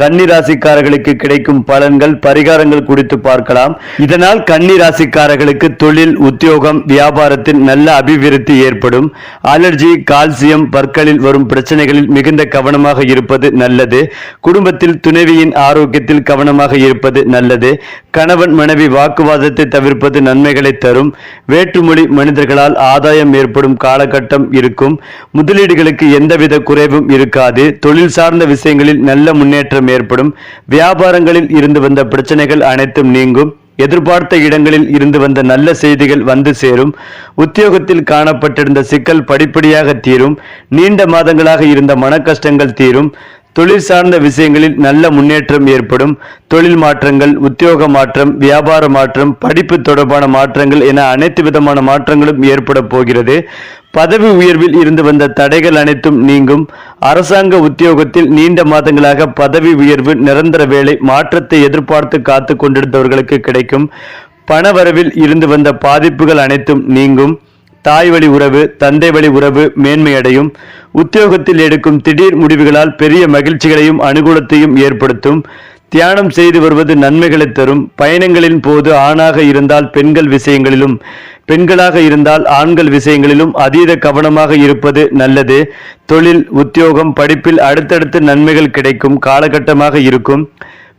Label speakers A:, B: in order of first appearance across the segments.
A: கன்னிராசிக்காரர்களுக்கு கிடைக்கும் பலன்கள் பரிகாரங்கள் குறித்து பார்க்கலாம். இதனால் கன்னி ராசிக்காரர்களுக்கு தொழில் உத்தியோகம் வியாபாரத்தில் நல்ல அபிவிருத்தி ஏற்படும். அலர்ஜி கால்சியம் பற்களில் வரும் பிரச்சனைகளில் மிகுந்த கவனமாக இருப்பது நல்லது. குடும்பத்தில் துணைவியின் ஆரோக்கியத்தில் கவனமாக இருப்பது நல்லது. கணவன் மனைவி வாக்குவாதத்தை தவிர்ப்பது நன்மைகளை தரும். வேற்றுமொழி மனிதர்களால் ஆதாயம் ஏற்படும் காலகட்டம் இருக்கும். முதலீடுகளுக்கு எந்தவித குறைவும் இருக்காது. தொழில் சார்ந்த விஷயங்களில் நல்ல முன்னேற்றம் ஏற்படும். வியாபாரங்களில் இருந்து வந்த பிரச்சனைகள் அனைத்தும் நீங்கும். எதிர்பார்த்த இடங்களில் இருந்து வந்த நல்ல செய்திகள் வந்து சேரும். உத்தியோகத்தில் காணப்பட்டிருந்த சிக்கல் படிப்படியாக தீரும். நீண்ட மாதங்களாக இருந்த மனக்கஷ்டங்கள் தீரும். தொழில் சார்ந்த விஷயங்களில் நல்ல முன்னேற்றம் ஏற்படும். தொழில் மாற்றங்கள் உத்தியோக மாற்றம் வியாபார மாற்றம் படிப்பு தொடர்பான மாற்றங்கள் என அனைத்து விதமான மாற்றங்களும் ஏற்பட போகிறது. பதவி உயர்வில் இருந்து வந்த தடைகள் அனைத்தும் நீங்கும். அரசாங்க உத்தியோகத்தில் நீண்ட மாதங்களாக பதவி உயர்வு நிரந்தர வேலை மாற்றத்தை எதிர்பார்த்து காத்து கொண்டிருந்தவர்களுக்கு கிடைக்கும். பணவரவில் இருந்து வந்த பாதிப்புகள் அனைத்தும் நீங்கும். தாய் வழி உறவு தந்தை வழி உறவு மேன்மையடையும். உத்தியோகத்தில் எடுக்கும் திடீர் முடிவுகளால் பெரிய மகிழ்ச்சிகளையும் அனுகூலத்தையும் ஏற்படுத்தும். தியானம் செய்து வருவது நன்மைகளை தரும். பயணங்களின் போது ஆணாக இருந்தால் பெண்கள் விஷயங்களிலும் பெண்களாக இருந்தால் ஆண்கள் விஷயங்களிலும் அதீத கவனமாக இருப்பது நல்லது. தொழில் உத்தியோகம் படிப்பில் அடுத்தடுத்து நன்மைகள் கிடைக்கும் காலகட்டமாக இருக்கும்.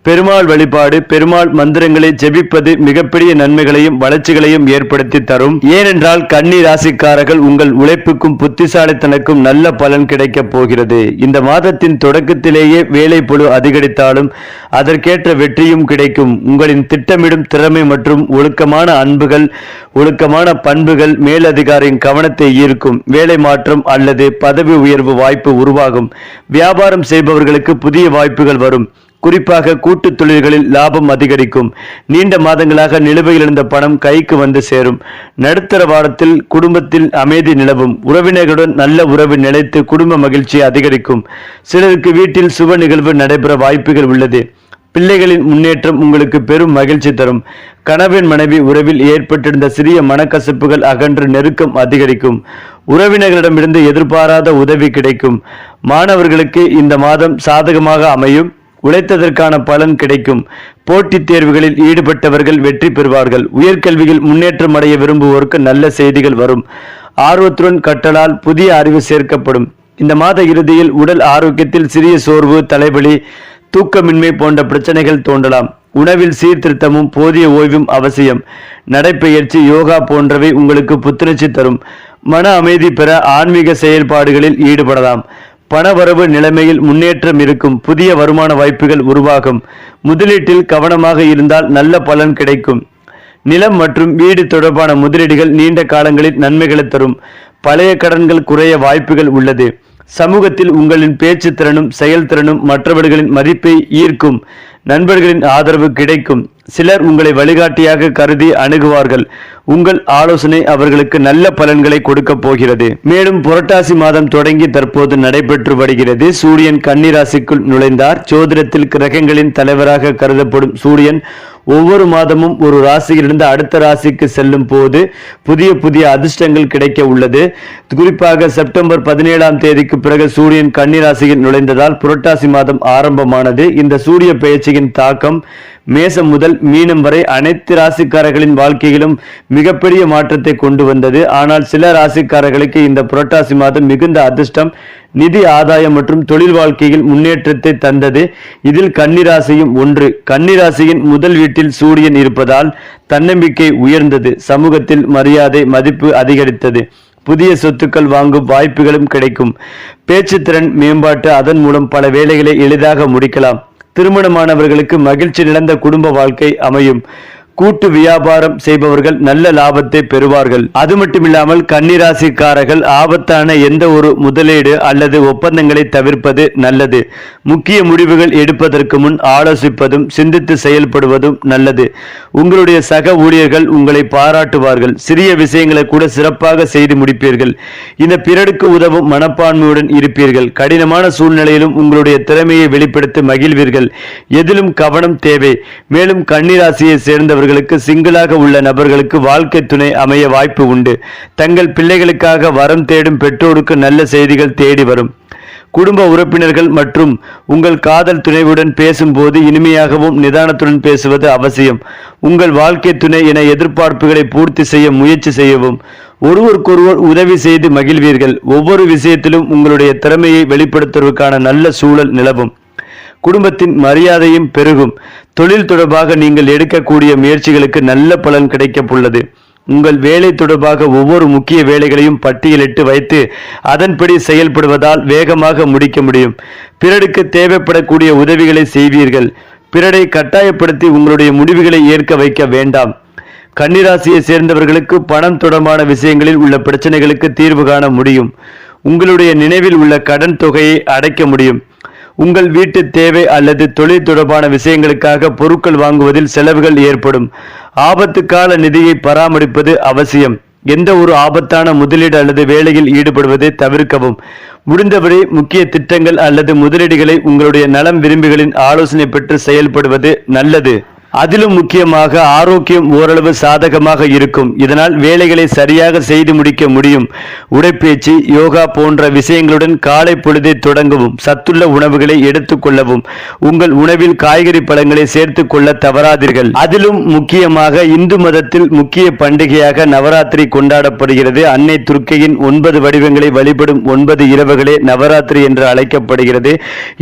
A: பெருமாள் வழிபாடு பெருமாள் மந்திரங்களை ஜெபிப்பது மிகப்பெரிய நன்மைகளையும் வளர்ச்சிகளையும் ஏற்படுத்தி தரும். ஏனென்றால் கன்னி ராசிக்காரர்கள் உங்கள் உழைப்புக்கும் புத்திசாலித்தனக்கும் நல்ல பலன் கிடைக்கப் போகிறது. இந்த மாதத்தின் தொடக்கத்திலேயே வேலை பொழு அதிகரித்தாலும் அதற்கேற்ற வெற்றியும் கிடைக்கும். உங்களின் திட்டமிடும் திறமை மற்றும் ஒழுக்கமான அன்புகள் ஒழுக்கமான பண்புகள் மேலதிகாரியின் கவனத்தை ஈர்க்கும். வேலை மாற்றம் அல்லது பதவி உயர்வு வாய்ப்பு உருவாகும். வியாபாரம் செய்பவர்களுக்கு புதிய வாய்ப்புகள் வரும். குறிப்பாக கூட்டுத் தொழில்களில் லாபம் அதிகரிக்கும். நீண்ட மாதங்களாக நிலுவையில் இருந்த பணம் கைக்கு வந்து சேரும். நடுத்தர வாரத்தில் குடும்பத்தில் அமைதி நிலவும். உறவினர்களுடன் நல்ல உறவு நிலைத்து குடும்ப மகிழ்ச்சி அதிகரிக்கும். சிலருக்கு வீட்டில் சுப நிகழ்வு நடைபெற வாய்ப்புகள் உள்ளது. பிள்ளைகளின் முன்னேற்றம் உங்களுக்கு பெரும் மகிழ்ச்சி தரும். கணவன் மனைவி உறவில் ஏற்பட்டிருந்த சிறிய மனக்கசப்புகள் அகன்று நெருக்கம் அதிகரிக்கும். உறவினர்களிடமிருந்து எதிர்பாராத உதவி கிடைக்கும். மாணவர்களுக்கு இந்த மாதம் சாதகமாக அமையும். உழைத்ததற்கான பலன் கிடைக்கும். போட்டித் தேர்வுகளில் ஈடுபட்டவர்கள் வெற்றி பெறுவார்கள். உயர்கல்வியில் முன்னேற்றம் அடைய விரும்புவோருக்கு நல்ல செய்திகள் வரும். ஆர்வத்துடன் கட்டலால் புதிய அறிவு சேர்க்கப்படும். இந்த மாத இறுதியில் உடல் ஆரோக்கியத்தில் சிறிய சோர்வு தலைவலி தூக்கமின்மை போன்ற பிரச்சனைகள் தோன்றலாம். உணவில் சீர்திருத்தமும் போதிய ஓய்வும் அவசியம். நடைப்பயிற்சி யோகா போன்றவை உங்களுக்கு புத்துணர்ச்சி தரும். மன அமைதி பெற ஆன்மீக செயல்பாடுகளில் ஈடுபடலாம். பணவரவு நிலைமையில் முன்னேற்றம் இருக்கும் புதிய வருமான வாய்ப்புகள் உருவாகும். முதலீட்டில் கவனமாக இருந்தால் நல்ல பலன் கிடைக்கும். நிலம் மற்றும் வீடு தொடர்பான முதலீடுகள் நீண்ட காலங்களில் நன்மைகளை தரும். பழைய கடன்கள் குறைய வாய்ப்புகள் உள்ளது. சமூகத்தில் உங்களின் பேச்சு திறனும் செயல்திறனும் மற்றவர்களின் மதிப்பை ஈர்க்கும். நண்பர்களின் ஆதரவு கிடைக்கும். சிலர் உங்களை வழிகாட்டியாக கருதி அணுகுவார்கள். உங்கள் ஆலோசனை அவர்களுக்கு நல்ல பலன்களை கொடுக்க போகிறது. மேலும் புரட்டாசி மாதம் தொடங்கி தற்போது நடைபெற்று வருகிறது. சூரியன் கன்னிராசிக்குள் நுழைந்தார். சோதிடத்தில் கிரகங்களின் தலைவராக கருதப்படும் சூரியன் ஒவ்வொரு மாதமும் ஒரு ராசியிலிருந்து அடுத்த ராசிக்கு செல்லும் போது புதிய புதிய அதிர்ஷ்டங்கள் கிடைக்க உள்ளது. குறிப்பாக செப்டம்பர் பதினேழாம் தேதிக்கு பிறகு சூரியன் கன்னிராசியில் நுழைந்ததால் புரட்டாசி மாதம் ஆரம்பமானது. இந்த சூரிய பெயர்ச்சியின் தாக்கம் மேசம் முதல் மீனம் வரை அனைத்து ராசிக்காரர்களின் வாழ்க்கையிலும் மிகப்பெரிய மாற்றத்தை கொண்டு வந்தது. ஆனால் சில ராசிக்காரர்களுக்கு இந்த புரட்டாசி மாதம் மிகுந்த அதிர்ஷ்டம் நிதி ஆதாயம் மற்றும் தொழில் வாழ்க்கையில் முன்னேற்றத்தை தந்தது. இதில் கன்னிராசியும் ஒன்று. கன்னிராசியின் முதல் வீட்டில் சூரியன் இருப்பதால் தன்னம்பிக்கை உயர்ந்தது. சமூகத்தில் மரியாதை மதிப்பு அதிகரித்தது. புதிய சொத்துக்கள் வாங்கும் வாய்ப்புகளும் கிடைக்கும். பேச்சுத்திறன் மேம்பாட்டு அதன் மூலம் பல வேலைகளை எளிதாக முடிக்கலாம். திருமணமானவர்களுக்கு மகிழ்ச்சி நிறைந்த குடும்ப வாழ்க்கை அமையும். கூட்டு வியாபாரம் செய்பவர்கள் நல்ல லாபத்தை பெறுவார்கள். அது மட்டுமில்லாமல் கன்னிராசிக்காரர்கள் ஆபத்தான எந்த ஒரு முதலீடு அல்லது ஒப்பந்தங்களை தவிர்ப்பது நல்லது. முக்கிய முடிவுகள் எடுப்பதற்கு முன் ஆலோசிப்பதும் சிந்தித்து செயல்படுவதும் நல்லது. உங்களுடைய சக ஊழியர்கள் உங்களை பாராட்டுவார்கள். சிறிய விஷயங்களை கூட சிறப்பாக செய்து முடிப்பீர்கள். இந்த பிறருக்கு உதவும் மனப்பான்மையுடன் இருப்பீர்கள். கடினமான சூழ்நிலையிலும் உங்களுடைய திறமையை வெளிப்படுத்தி மகிழ்வீர்கள். எதிலும் கவனம் தேவை. மேலும் கன்னிராசியை சேர்ந்தவர்களுக்கு சிங்கிளாக உள்ள நபர்களுக்கு வாழ்க்கை துணை அமைய வாய்ப்பு உண்டு. தங்கள் பிள்ளைகளுக்காக வரம் தேடும் பெற்றோருக்கு நல்ல செய்திகள் தேடி வரும். குடும்ப உறுப்பினர்கள் மற்றும் உங்கள் காதல் துணைவுடன் பேசும்போது இனிமையாகவும் நிதானத்துடன் பேசுவது அவசியம். உங்கள் வாழ்க்கை துணை என எதிர்பார்ப்புகளை பூர்த்தி செய்ய முயற்சி செய்யவும். ஒருவருக்கொருவர் உதவி செய்து மகிழ்வீர்கள். ஒவ்வொரு விஷயத்திலும் உங்களுடைய திறமையை வெளிப்படுத்துவதற்கான நல்ல சூழல் நிலவும். குடும்பத்தின் மரியாதையும் பெருகும். தொழில் தொடர்பாக நீங்கள் எடுக்கக்கூடிய முயற்சிகளுக்கு நல்ல பலன் கிடைக்கப் உள்ளது உங்கள் வேலை தொடர்பாக ஒவ்வொரு முக்கிய வேலைகளையும் பட்டியலிட்டு வைத்து அதன்படி செயல்படுவதால் வேகமாக முடிக்க முடியும். பிறருக்கு தேவைப்படக்கூடிய உதவிகளை செய்வீர்கள். பிறரை கட்டாயப்படுத்தி உங்களுடைய முடிவுகளை ஏற்க வைக்க வேண்டாம். கன்னிராசியை சேர்ந்தவர்களுக்கு பணம் தொடர்பான விஷயங்களில் உள்ள பிரச்சனைகளுக்கு தீர்வு காண முடியும். உங்களுடைய நினைவில் உள்ள கடன் தொகையை அடைக்க முடியும். உங்கள் வீட்டு தேவை அல்லது தொழில் தொடர்பான விஷயங்களுக்காக பொருட்கள் வாங்குவதில் செலவுகள் ஏற்படும். ஆபத்து கால நிதியை பராமரிப்பது அவசியம். எந்த ஒரு ஆபத்தான முதலீடு அல்லது வேலையில் ஈடுபடுவதை தவிர்க்கவும். முடிந்தவரை முக்கிய திட்டங்கள் அல்லது முதலீடுகளை உங்களுடைய நலம் விரும்பிகளின் ஆலோசனை பெற்று செயல்படுவது நல்லது. அதிலும் முக்கியமாக ஆரோக்கியம் ஓரளவு சாதகமாக இருக்கும். இதனால் வேலைகளை சரியாக செய்து முடிக்க முடியும். உடைப்பயிற்சி யோகா போன்ற விஷயங்களுடன் காலை பொழுதை தொடங்கவும் சத்துள்ள உணவுகளை எடுத்துக்கொள்ளவும் உங்கள் உணவில் காய்கறி பழங்களை சேர்த்து கொள்ள தவறாதீர்கள். அதிலும் முக்கியமாக இந்து மதத்தில் முக்கிய பண்டிகையாக நவராத்திரி கொண்டாடப்படுகிறது. அன்னை துர்க்கையின் ஒன்பது வடிவங்களை வழிபடும் ஒன்பது இரவுகளே நவராத்திரி என்று அழைக்கப்படுகிறது.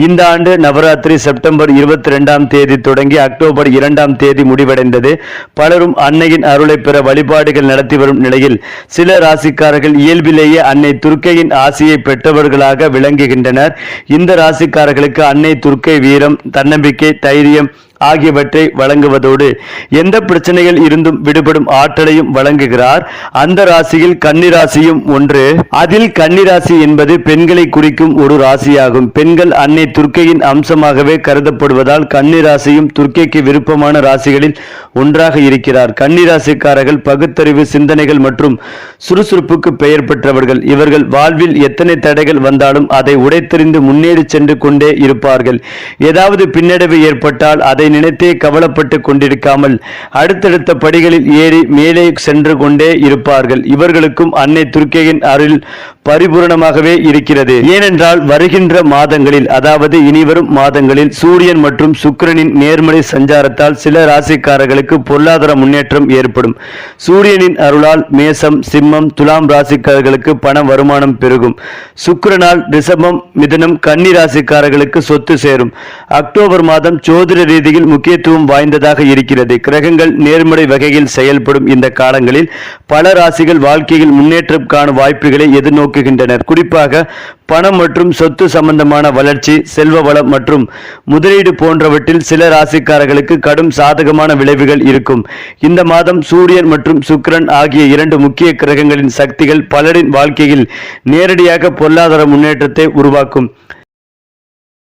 A: இந்த ஆண்டு நவராத்திரி செப்டம்பர் இருபத்தி ரெண்டாம் தேதி தொடங்கி அக்டோபர் இரண்டு இரண்டாம் தேதி முடிவடைந்தது. பலரும் அன்னையின் அருளை பெற வழிபாடுகள் நடத்தி வரும் நிலையில் சில ராசிக்காரர்கள் இயல்பிலேயே அன்னை துர்க்கையின் ஆசையை பெற்றவர்களாக விளங்குகின்றனர். இந்த ராசிக்காரர்களுக்கு அன்னை துர்க்கை வீரம் தன்னம்பிக்கை தைரியம் ஆகியவற்றை வழங்குவதோடு எந்த பிரச்சனைகள் இருந்தும் விடுபடும் ஆற்றலையும் வழங்குகிறார். அந்த ராசியில் கன்னிராசியும் ஒன்று. அதில் கன்னிராசி என்பது பெண்களை குறிக்கும் ஒரு ராசியாகும். பெண்கள் அன்னை துர்க்கையின் அம்சமாகவே கருதப்படுவதால் கன்னிராசியும் துர்க்கைக்கு விருப்பமான ராசிகளில் ஒன்றாக இருக்கிறார். கன்னிராசிக்காரர்கள் பகுத்தறிவு சிந்தனைகள் மற்றும் சுறுசுறுப்புக்கு பெயர் பெற்றவர்கள். இவர்கள் வாழ்வில் எத்தனை தடைகள் வந்தாலும் அதை உடைத்தெறிந்து முன்னேறி சென்று கொண்டே இருப்பார்கள். ஏதாவது பின்னடைவு ஏற்பட்டால் அதை நினைத்தே கவலைப்பட்டு கொண்டிருக்காமல் அடுத்தடுத்த படிகளில் ஏறி மேலே சென்று கொண்டே இருப்பார்கள். இவர்களுக்கும் அன்னை துர்க்கையின் அருள் பரிபூரணமாகவே இருக்கிறது. ஏனென்றால் வருகின்ற மாதங்களில் அதாவது இனிவரும் மாதங்களில் சூரியன் மற்றும் சுக்கிரனின் நேர்மறை சஞ்சாரத்தால் சில ராசிக்காரர்களுக்கு பொருளாதார முன்னேற்றம் ஏற்படும். சூரியனின் அருளால் மேசம் சிம்மம் துலாம் ராசிக்காரர்களுக்கு பண வருமானம் பெருகும். சுக்கிரனால் ரிஷபம் மிதனம் கன்னி ராசிக்காரர்களுக்கு சொத்து சேரும். அக்டோபர் மாதம் ஜோதிட ரீதியில் முக்கியத்துவம் வாய்ந்ததாக இருக்கிறது. கிரகங்கள் நேர்மறை வகையில் செயல்படும் இந்த காலங்களில் பல ராசிகள் வாழ்க்கையில் முன்னேற்றம் காணும் வாய்ப்புகளை எதிர்நோக்குகின்றனர் குறிப்பாக பணம் மற்றும் சொத்து சம்பந்தமான வளர்ச்சி செல்வ வளம் மற்றும் முதலீடு போன்றவற்றில் சில ராசிக்காரர்களுக்கு கடும் சாதகமான விளைவுகள் இருக்கும். இந்த மாதம் சூரியன் மற்றும் சுக்கிரன் ஆகிய இரண்டு முக்கிய கிரகங்களின் சக்திகள் பலரின் வாழ்க்கையில் நேரடியாக பொருளாதார முன்னேற்றத்தை உருவாக்கும்.